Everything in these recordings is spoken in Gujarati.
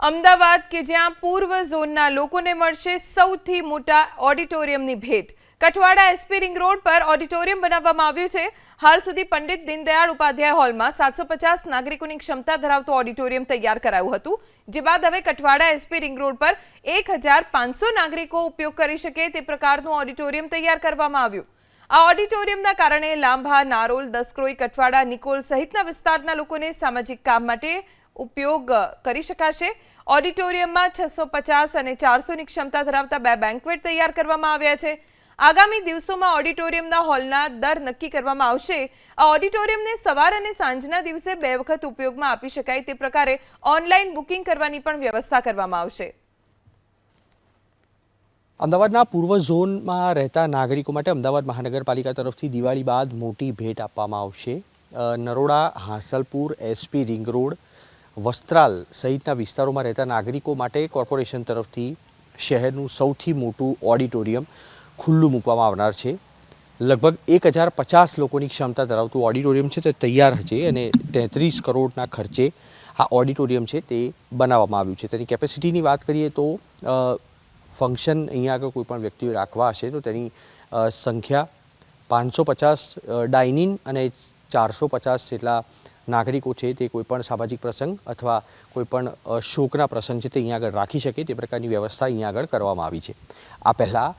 અમદાવાદ કે જ્યાં પૂર્વ ઝોનના લોકોને મળશે સૌથી મોટા ઓડિટોરિયમની ભેટ. કઠવાડા એસપી રિંગ રોડ પર ઓડિટોરિયમ બનાવવામાં આવ્યું છે. હાલ સુધી પંડિત દીનદયાળ ઉપાધ્યાય હોલમાં સાતસો પચાસ નાગરિકોની ક્ષમતા ધરાવતું ઓડિટોરિયમ તૈયાર કરાયું હતું. જે બાદ હવે કઠવાડા એસપી રિંગ રોડ પર એક નાગરિકો ઉપયોગ કરી શકે તે પ્રકારનું ઓડિટોરિયમ તૈયાર કરવામાં આવ્યું. આ ઓડિટોરિયમના કારણે લાંભા નારોલ, દસક્રોઈ, કઠવાડા, નિકોલ સહિતના વિસ્તારના લોકોને સામાજિક કામ માટે ઉપયોગ કરી શકાશે. ઓડિટોરિયમમાં છસો પચાસ અને ચારસોની ક્ષમતા ધરાવતા બે બેન્કવેટ તૈયાર કરવામાં આવ્યા છે. આગામી દિવસોમાં ઓડિટોરિયમના હોલના દર નક્કી કરવામાં આવશે. આ ઓડિટોરિયમને સવાર અને સાંજના દિવસે બે વખત ઉપયોગમાં આપી શકાય તે પ્રકારે ઓનલાઈન બુકિંગ કરવાની પણ વ્યવસ્થા કરવામાં આવશે. અમદાવાદના પૂર્વ ઝોનમાં રહેતા નાગરિકો માટે અમદાવાદ મહાનગરપાલિકા તરફથી દિવાળી બાદ મોટી ભેટ આપવામાં આવશે. Naroda, Hansalpur, SP ring road Vastral સહિતના વિસ્તારોમાં રહેતા નાગરિકો માટે કોર્પોરેશન તરફથી શહેરનું સૌથી મોટું ઓડિટોરિયમ ખુલ્લું મૂકવામાં આવનાર છે. લગભગ એક હજાર પચાસ લોકોની ક્ષમતા ધરાવતું ઓડિટોરિયમ છે તે તૈયાર છે અને તેત્રીસ કરોડના ખર્ચે આ ઓડિટોરિયમ છે તે બનાવવામાં આવ્યું છે. તેની કેપેસિટીની વાત કરીએ તો ફંક્શન અહીંયા આગળ કોઈપણ વ્યક્તિઓ રાખવા હશે તો તેની સંખ્યા પાંચસો પચાસ ડાઇનિંગ અને ચારસો પચાસ જેટલા નાગરિકો છે તે કોઈ પણ સામાજિક પ્રસંગ અથવા કોઈપણ શોકના પ્રસંગ છે તે અહીંયા આગળ રાખી શકે તે પ્રકારની વ્યવસ્થા અહીંયા આગળ કરવામાં આવી છે. આ પહેલાં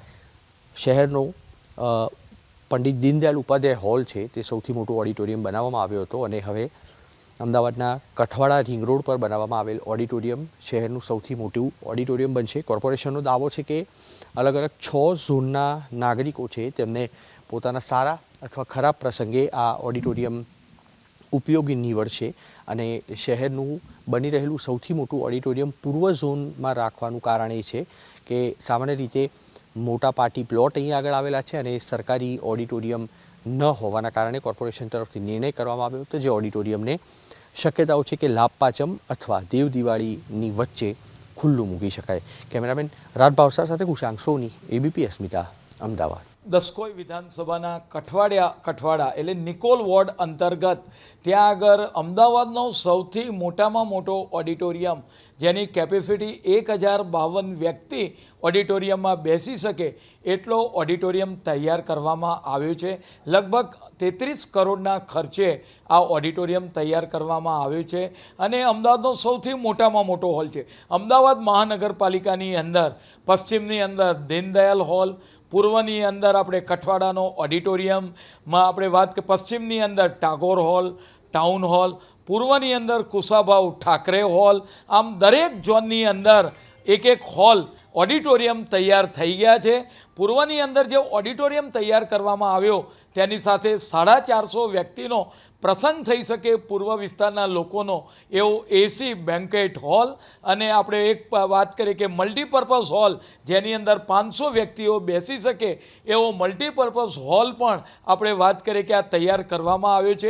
શહેરનો પંડિત દીનદયાળ ઉપાધ્યાય હોલ છે તે સૌથી મોટું ઓડિટોરિયમ બનાવવામાં આવ્યો હતો અને હવે અમદાવાદના કઠવાડા રિંગ રોડ પર બનાવવામાં આવેલ ઓડિટોરિયમ શહેરનું સૌથી મોટું ઓડિટોરિયમ બનશે. કોર્પોરેશનનો દાવો છે કે અલગ અલગ છ ઝોનના નાગરિકો છે તેમને પોતાના સારા અથવા ખરાબ પ્રસંગે આ ઓડિટોરિયમ ઉપયોગી નીવડશે અને શહેરનું બની રહેલું સૌથી મોટું ઓડિટોરિયમ પૂર્વ ઝોનમાં રાખવાનું કારણ એ છે કે સામાન્ય રીતે મોટા પાર્ટી પ્લોટ અહીં આગળ આવેલા છે અને સરકારી ઓડિટોરિયમ ન હોવાના કારણે કોર્પોરેશન તરફથી નિર્ણય કરવામાં આવ્યો હતો જે ઓડિટોરિયમને શક્યતાઓ છે કે લાભપાચમ અથવા દેવ દિવાળીની વચ્ચે ખુલ્લું મૂકી શકાય. કેમેરામેન રાજ ભાવસા સાથે કુશાંક સોની એબીપી અસ્મિતા, અમદાવાદ. દસકોઈ વિધાનસભાના કઠવાડિયા, કઠવાડા એટલે નિકોલ વોર્ડ અંતર્ગત ત્યાં આગળ અમદાવાદનો સૌથી મોટામાં મોટો ઓડિટોરિયમ, જેની કેપેસિટી એક હજાર બાવન વ્યક્તિ ઓડિટોરિયમમાં બેસી શકે, એટલો ઓડિટોરિયમ તૈયાર કરવામાં આવ્યો છે. લગભગ તેત્રીસ કરોડના ખર્ચે આ ઓડિટોરિયમ તૈયાર કરવામાં આવ્યું છે અને અમદાવાદનો સૌથી મોટામાં મોટો હોલ છે. અમદાવાદ મહાનગરપાલિકાની અંદર, પશ્ચિમની અંદર દીનદયાલ હોલ પૂર્વની અંદર આપણે કઠવાડાનો ઓડિટોરિયમમાં આપણે વાત કે પશ્ચિમની અંદર ટાગોર હોલ, ટાઉન હોલ, પૂર્વની અંદર કુસાભાઉ ઠાકરે હોલ, આમ દરેક ઝોનની અંદર એક એક હોલ ઓડિટોરિયમ તૈયાર થઈ ગયા છે. પૂર્વની અંદર જે ઓડિટોરિયમ તૈયાર કરવામાં આવ્યો, તેની સાથે સાડા ચારસો વ્યક્તિનો પ્રસંગ થઈ શકે પૂર્વ વિસ્તારના લોકોનો એવો એસી બેન્કેટ હોલ અને આપણે એક વાત કરીએ કે મલ્ટીપર્પઝ હોલ, જેની અંદર પાંચસો વ્યક્તિઓ બેસી શકે એવો મલ્ટીપર્પઝ હોલ પણ આપણે વાત કરીએ કે આ તૈયાર કરવામાં આવ્યો છે.